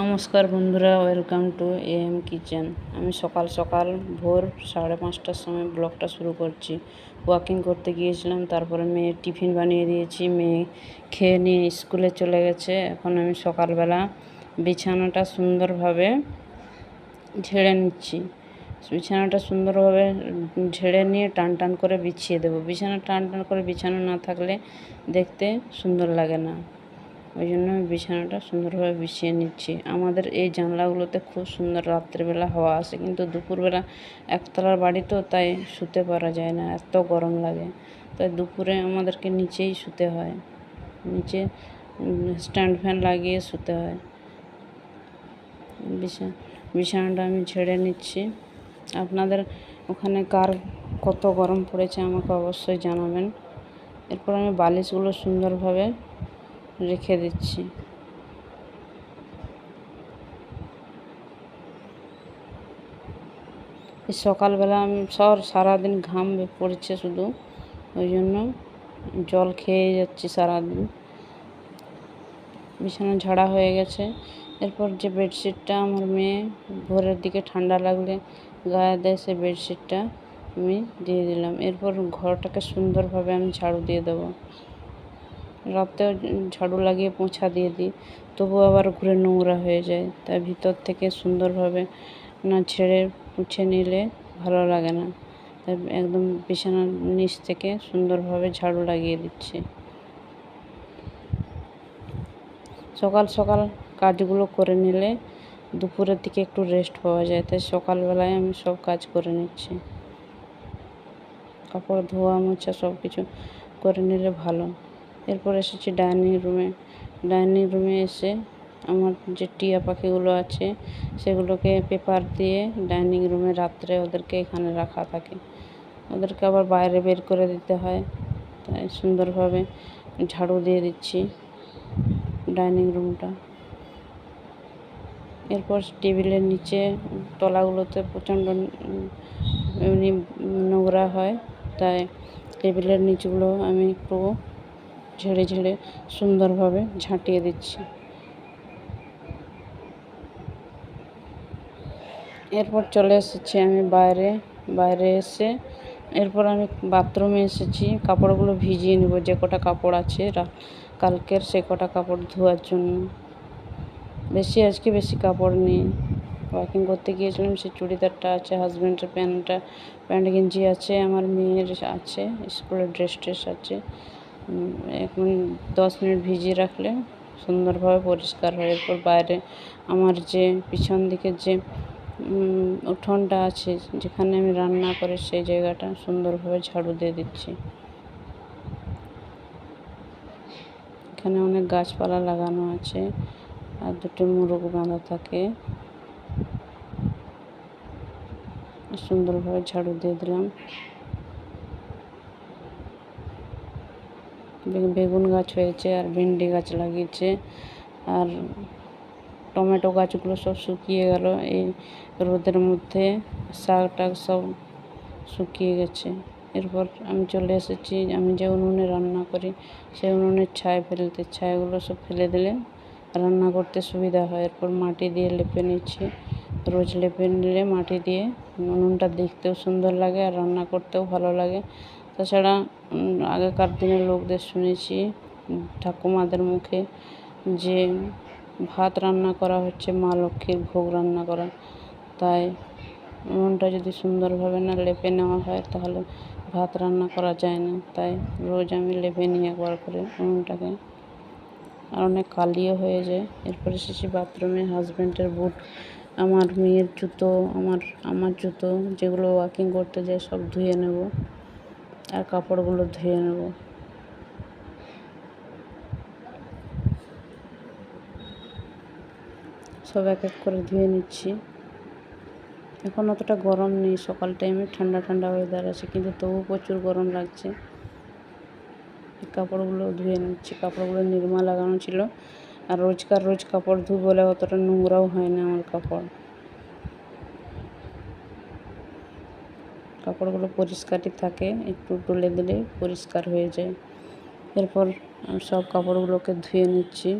নমস্কার বন্ধুরা welcome to M kitchen আমি সকাল সকাল ভোর সাড়ে পাঁচটার সময় ব্লগটা শুরু করছি। ওয়াকিং করতে গিয়েছিলাম, তারপরে মেয়ে টিফিন বানিয়ে দিয়েছি। মেয়ে খেয়ে নিয়ে স্কুলে চলে গেছে। এখন আমি সকালবেলা বিছানাটা সুন্দরভাবে ঝেড়ে নিচ্ছি। বিছানাটা সুন্দরভাবে ঝেড়ে নিয়ে টান টান করে বিছিয়ে দেবো। বিছানা টান টান করে বিছানা না থাকলে দেখতে সুন্দর লাগে না। ওই জন্য আমি বিছানাটা সুন্দরভাবে বিছিয়ে নিচ্ছি। আমাদের এই জানলাগুলোতে খুব সুন্দর রাত্রেবেলা হাওয়া আসে, কিন্তু দুপুরবেলা একতলার বাড়ি তো, তাই শুতে পারা যায় না, এত গরম লাগে। তাই দুপুরে আমাদেরকে নিচেই শুতে হয়। নিচে স্ট্যান্ড ফ্যান লাগিয়ে শুতে হয়। বিছা, বিছানাটা আমি ছেড়ে নিচ্ছি। আপনাদের ওখানে কার কত গরম পড়েছে আমাকে অবশ্যই জানাবেন। এরপর আমি বালিশগুলো সুন্দরভাবে রেখে দিচ্ছি। সকালবেলা আমি সর, সারাদিন ঘাম পড়ছে শুধু, ওই জন্য জল খেয়ে যাচ্ছি সারাদিন। বিছানা ঝাড়া হয়ে গেছে। এরপর যে বেডশিটটা আমার মেয়ে ভোরের দিকে ঠান্ডা লাগলে গায়ে দেয় সে বেডশিটটা আমি দিয়ে দিলাম। এরপর ঘরটাকে সুন্দরভাবে আমি ঝাড়ু দিয়ে দেবো। রাতেও ঝাড়ু লাগিয়ে পোঁছা দিয়ে দিই। তবু আবার ঘুরে নোংরা হয়ে যায়। তাই ভিতর থেকে সুন্দরভাবে না ছেড়ে মুছে নিলে ভালো লাগে না। তাই একদম বিছানার নিচ থেকে সুন্দরভাবে ঝাড়ু লাগিয়ে দিচ্ছি। সকাল সকাল কাজগুলো করে নিলে দুপুরের দিকে একটু রেস্ট পাওয়া যায়। তাই সকালবেলায় আমি সব কাজ করে নিচ্ছি। কাপড় ধোয়া মোছা সব কিছু করে নিলে ভালো। এরপর এসেছি ডাইনিং রুমে। ডাইনিং রুমে এসে আমার যে টিয়া পাখিগুলো আছে, সেগুলোকে পেপার দিয়ে ডাইনিং রুমে রাত্রে ওদেরকে এখানে রাখা থাকে। ওদেরকে আবার বাইরে বের করে দিতে হয়। তাই সুন্দরভাবে ঝাড়ু দিয়ে দিচ্ছি ডাইনিং রুমটা। এরপর টেবিলের নিচে তলাগুলোতে প্রচণ্ড এমনি নোংরা হয়। তাই টেবিলের নিচগুলো আমি একটু ঝেড়ে ঝেড়ে সুন্দরভাবে ঝাঁটিয়ে দিচ্ছি। এরপর চলে এসেছি আমি বাইরে বাইরে এসে এরপর আমি বাথরুমে এসেছি। কাপড়গুলো ভিজিয়ে নেব, যে কটা কাপড় আছে কালকের সে কটা কাপড় ধোয়ার জন্য। বেশি, আজকে বেশি কাপড় নেই। ওয়াকিং করতে গিয়েছিলাম, সে চুড়িদারটা আছে হাজব্যান্ডের প্যান্টটা প্যান্ট গেঞ্জি আছে, আমার মেয়ের আছে, স্কুলের ড্রেস ট্রেস আছে। এখন দশ মিনিট ভিজিয়ে রাখলে সুন্দরভাবে পরিষ্কার হয়। এরপর বাইরে আমার যে পিছন দিকে যে উঠোনটা আছে, যেখানে আমি রান্না করি সেই জায়গাটা সুন্দরভাবে ঝাড়ু দিয়ে দিচ্ছি। এখানে অনেক গাছপালা লাগানো আছে আর দুটো মুরগ বাঁধা থাকে। সুন্দরভাবে ঝাড়ু দিয়ে দিলাম। বেগুন গাছ হয়েছে আর ভেন্ডি গাছ লাগিয়েছে আর টমেটো গাছগুলো সব শুকিয়ে গেল। এই রোদের মধ্যে শাক টাক সব শুকিয়ে গেছে। এরপর আমি চলে এসেছি, আমি যে উনুনে রান্না করি সেই উনুনের ছাই ফেলতে, ছাইগুলো সব ফেলে দিলে রান্না করতে সুবিধা হয়। এরপর মাটি দিয়ে লেপে নিচ্ছি, রোজ লেপে নিলে মাটি দিয়ে উনুনটা দেখতেও সুন্দর লাগে আর রান্না করতেও ভালো লাগে। তাছাড়া আগেকার দিনের লোকদের শুনেছি ঠাকুমাদের মুখে যে ভাত রান্না করা হচ্ছে, মা লক্ষ্মীর ভোগ রান্না করা। তাই উনুনটা যদি সুন্দরভাবে না লেপে নেওয়া হয়, তাহলে ভাত রান্না করা যায় না। তাই রোজ আমি লেপে নিই একবার করে উনুনটাকে আর অনেক কালিও হয়ে যায়। এরপরে এসেছি বাথরুমে হাজব্যান্ডের বুট, আমার মেয়ের জুতো, আমার আমার জুতো, যেগুলো ওয়াকিং করতে যায়, সব ধুয়ে নেব। আর কাপড়গুলো ধুয়ে নেব। সব এক এক করে ধুয়ে নিচ্ছি। এখন অতটা গরম নেই, সকাল টাইমে ঠান্ডা ঠান্ডা ওয়েদার আছে, কিন্তু তবু প্রচুর গরম লাগছে। কাপড়গুলো ধুয়ে নিচ্ছি, কাপড়গুলো নির্মা লাগানো ছিল। আর রোজকার রোজ কাপড় ধুই বলে অতটা নোংরাও হয় না আমার কাপড়। কাপড়গুলো পরিষ্কারই থাকে, একটু তুলে দিলে পরিষ্কার হয়ে যায়। এরপর সব কাপড়গুলোকে ধুয়ে নিচ্ছি।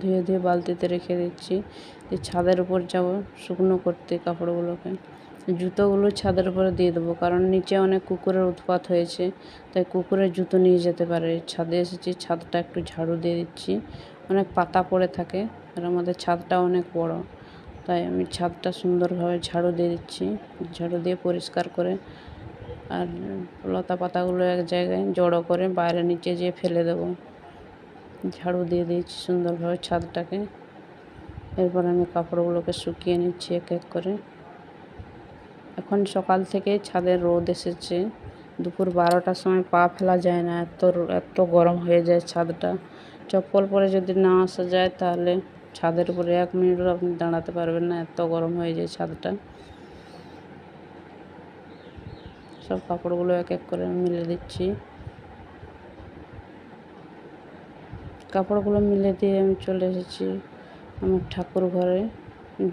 ধুয়ে ধুয়ে বালতিতে রেখে দিচ্ছি দিয়ে ছাদের উপর যাব শুকনো করতে কাপড়গুলোকে। জুতোগুলো ছাদের উপরে দিয়ে দেবো কারণ নিচে অনেক কুকুরের উৎপাত হয়েছে, তাই কুকুরের জুতো নিয়ে যেতে পারে। ছাদে এসেছি, ছাদটা একটু ঝাড়ু দিয়ে দিচ্ছি। অনেক পাতা পড়ে থাকে আর আমাদের ছাদটা অনেক বড়। তাই আমি ছাদটা সুন্দরভাবে ঝাড়ু দিয়ে দিচ্ছি। ঝাড়ু দিয়ে পরিষ্কার করে আর লতা পাতাগুলো এক জায়গায় জড়ো করে বাইরে নিচে যেয়ে ফেলে দেবো। ঝাড়ু দিয়ে দিয়েছি সুন্দরভাবে ছাদটাকে। এরপর আমি কাপড়গুলোকে শুকিয়ে নিচ্ছি এক এক করে। এখন সকাল থেকে ছাদে রোদ এসেছে। দুপুর বারোটার সময় পা ফেলা যায় না, এত এত গরম হয়ে যায় ছাদটা। চপ্পল পরে যদি না আসা যায় তাহলে ছাদের উপরে এক মিনিটও আপনি দাঁড়াতে পারবেন না, এত গরম হয়ে যায় ছাদটা। সব কাপড়গুলো এক এক করে মিলে দিচ্ছি। কাপড়গুলো মিলে দিয়ে আমি চলে এসেছি আমার ঠাকুর ঘরে।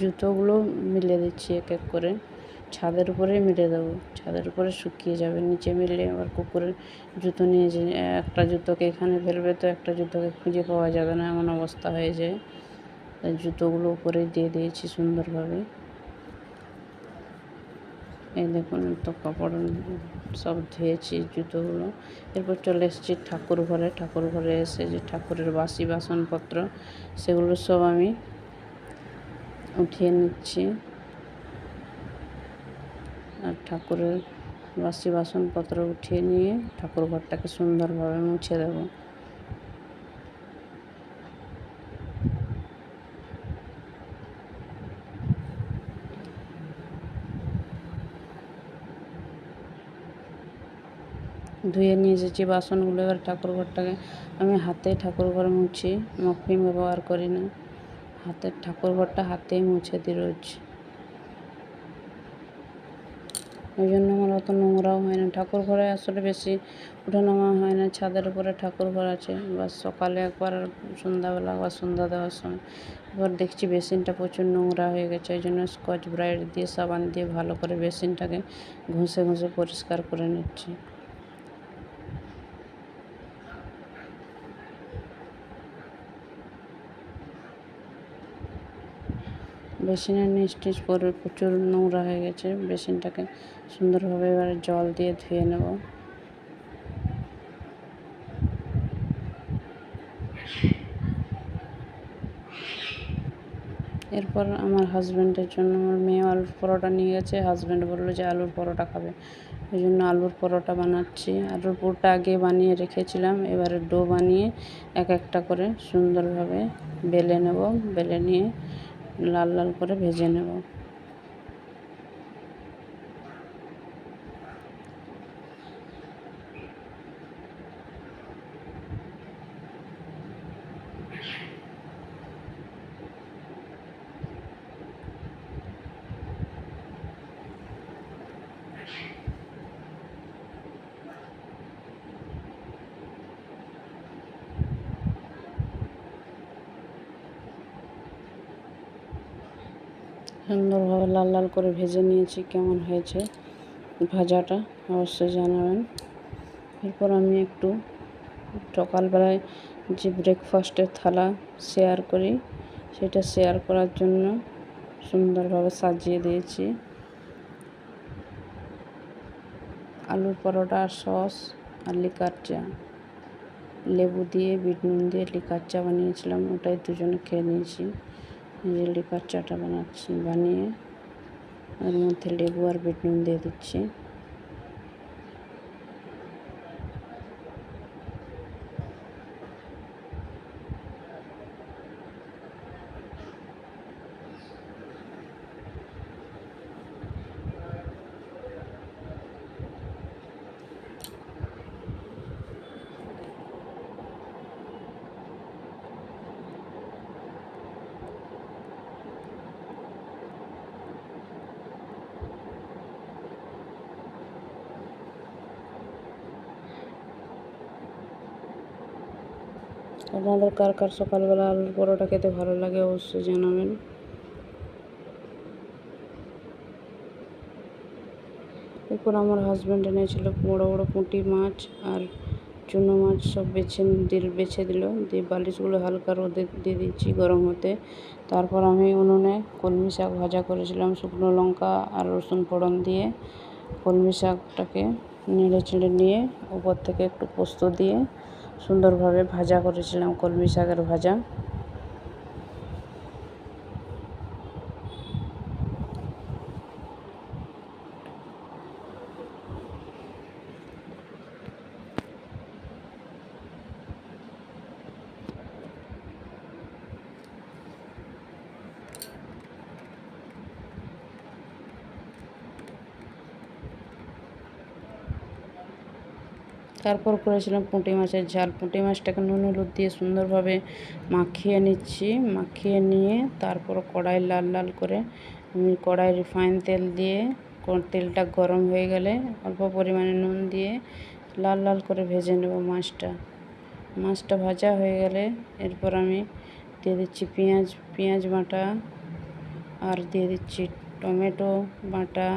জুতোগুলো মিলে দিচ্ছি এক এক করে। ছাদের উপরে মিলে দেবো। ছাদের উপরে শুকিয়ে যাবে। নিচে মিললে আবার কুকুরের জুতো নিয়ে যে, একটা জুতোকে এখানে ফেলবে তো একটা জুতোকে খুঁজে পাওয়া যাবে না, এমন অবস্থা হয়ে যায়। জুতোগুলো উপরে দিয়ে দিয়েছি সুন্দরভাবে। এই দেখুন, তো কাপড় সব ধুয়েছি জুতোগুলো। এরপর চলে এসেছি ঠাকুর ঘরে। ঠাকুর ঘরে এসে যে ঠাকুরের বাসি বাসনপত্র, সেগুলো সব আমি উঠিয়ে নিচ্ছি। আর ঠাকুরের বাসি বাসনপত্র উঠিয়ে নিয়ে ঠাকুর ঘরটাকে সুন্দরভাবে মুছে দেবো। ধুয়ে নিয়ে এসেছি বাসনগুলো, এবার ঠাকুর ঘরটাকে আমি হাতে ঠাকুর ঘর মুছি। মফিন ব্যবহার করি না। হাতের ঠাকুর ঘরটা হাতেই মুছে দিই রোজ। ওই জন্য আমার অত নোংরাও হয় না। ঠাকুর ঘরে আসলে বেশি উঠানামা হয় না। ছাদের উপরে ঠাকুর ঘর আছে। বা সকালে একবার সন্ধ্যাবেলা একবার সন্ধ্যা দেওয়ার সময়। এবার দেখছি বেসিনটা প্রচুর নোংরা হয়ে গেছে। ওই জন্য স্কচ ব্রাইট দিয়ে, সাবান দিয়ে ভালো করে বেসিনটাকে ঘষে ঘষে পরিষ্কার করে নিচ্ছি। বেসিনের নিচ টিচ পরে প্রচুর নোংরা হয়ে গেছে। বেসিনটাকে সুন্দরভাবে এবারে জল দিয়ে ধুয়ে নেব। এরপর আমার হাজব্যান্ডের জন্য আমার মেয়ে আলুর পরোটা নিয়ে গেছে। হাজব্যান্ড বলল যে আলুর পরোটা খাবে। ওই জন্য আলুর পরোটা বানাচ্ছি। আলুর পুরটা আগে বানিয়ে রেখেছিলাম। এবারে ডো বানিয়ে এক একটা করে সুন্দরভাবে বেলে নেব। বেলে নিয়ে লাল লাল করে ভেজে নেব। সুন্দরভাবে লাল লাল করে ভেজে নিয়েছি, কেমন হয়েছে ভাজাটা অবশ্যই জানাবেন। এরপর আমি একটু সকালবেলায় যে ব্রেকফাস্টের থালা শেয়ার করি, সেটা শেয়ার করার জন্য সুন্দরভাবে সাজিয়ে দিয়েছি। আলুর পরোটা আর সস আর লিকার চা। লেবু দিয়ে, বিট দিয়ে লিকার চা বানিয়েছিলাম, ওটাই দুজনে খেয়ে নিয়েছি। যে লিকার চাটা বানাচ্ছি বানিয়ে ওর মধ্যে লেবু আর বিট নুন দিয়ে দিচ্ছি। আপনাদের কার কার সকালবেলা আলুর পরোটা খেতে ভালো লাগে অবশ্যই জানাবেন। এরপর আমার হাজব্যান্ড এনেছিল বড়ো বড়ো পুঁটি মাছ আর চুনো মাছ সব বেছে দিল বেছে দিল। দিয়ে বালিশগুলো হালকা রোদে দিয়ে দিচ্ছি গরম হতে। তারপর আমি উনুনে কলমি শাক ভাজা করেছিলাম, শুকনো লঙ্কা আর রসুন ফোড়ন দিয়ে। কলমি শাকটাকে নেড়ে চেড়ে নিয়ে উপর থেকে একটু পোস্ত দিয়ে সুন্দরভাবে ভাজা করেছিলাম কলমি শাকের ভাজা। তারপর করেছিলাম পুঁটি মাছের ঝাল। পুঁটি মাছটাকে নুন, হলুদ দিয়ে সুন্দরভাবে মাখিয়ে নিচ্ছি। মাখিয়ে নিয়ে তারপর কড়াই লাল লাল করে আমি কড়াই রিফাইন তেল দিয়ে তেলটা গরম হয়ে গেলে অল্প পরিমাণে নুন দিয়ে লাল লাল করে ভেজে নেব মাছটা। মাছটা ভাজা হয়ে গেলে এরপর আমি দিয়ে দিচ্ছি পেঁয়াজ পেঁয়াজ বাটা আর দিয়ে দিচ্ছি টমেটো বাটা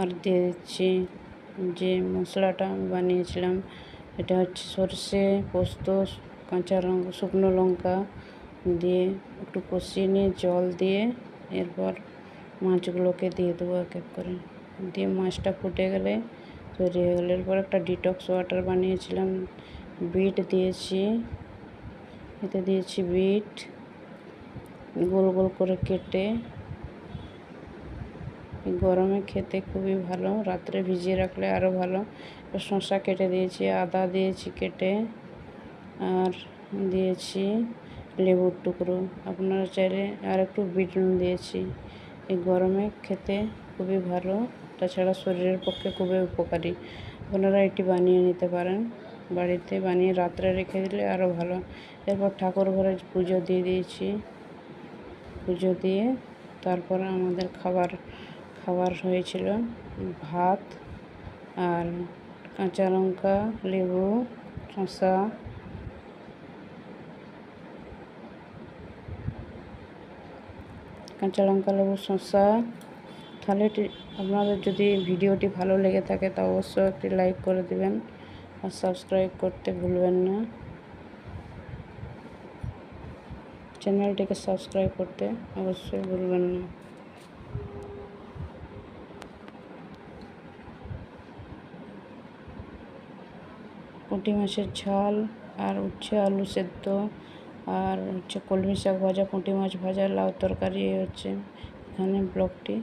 আর দিয়ে দিচ্ছি যে মশলাটা আমি বানিয়েছিলাম, এটা হচ্ছে সর্ষে পোস্ত, কাঁচা লঙ্কা, শুকনো লঙ্কা দিয়ে একটু কষিয়ে নিয়ে জল দিয়ে এরপর মাছগুলোকে দিয়ে দেবো এক এক করে। দিয়ে মাছটা ফুটে গেলে তৈরি হয়ে গেলে এরপর একটা ডিটক্স ওয়াটার বানিয়েছিলাম। বিট দিয়েছি, এতে দিয়েছি বিট। গোল গোল করে কেটে গরমে খেতে খুবই ভালো। রাত্রে ভিজিয়ে রাখলে আরও ভালো। শসা কেটে দিয়েছি, আদা দিয়েছি কেটে, আর দিয়েছি লেবুর টুকরো। আপনারা চাইলে আর একটু বিট নুন দিয়েছি। এই গরমে খেতে খুবই ভালো, তাছাড়া শরীরের পক্ষে খুবই উপকারী। আপনারা এটি বানিয়ে নিতে পারেন। বাড়িতে বানিয়ে রাত্রে রেখে দিলে আরও ভালো। এরপর ঠাকুর ঘরে পুজো দিয়ে দিয়েছি। পুজো দিয়ে তারপর আমাদের খাবার খাবার হয়েছিল, ভাত আর কাঁচা লঙ্কা, লেবু, শসা। কাঁচা লঙ্কা, লেবু, শসা। তাহলে আপনাদের যদি ভিডিওটি ভালো লেগে থাকে, তা অবশ্যই একটি লাইক করে দেবেন আর সাবস্ক্রাইব করতে ভুলবেন না। চ্যানেলটিকে সাবস্ক্রাইব করতে অবশ্যই ভুলবেন না। পুঁটি মাছের ঝাল, আর হচ্ছে আলু সেদ্ধ, আর হচ্ছে কলমি শাক ভাজা, পুঁটি মাছ ভাজা, লাউ তরকারি হচ্ছে এখানে ব্লগটি।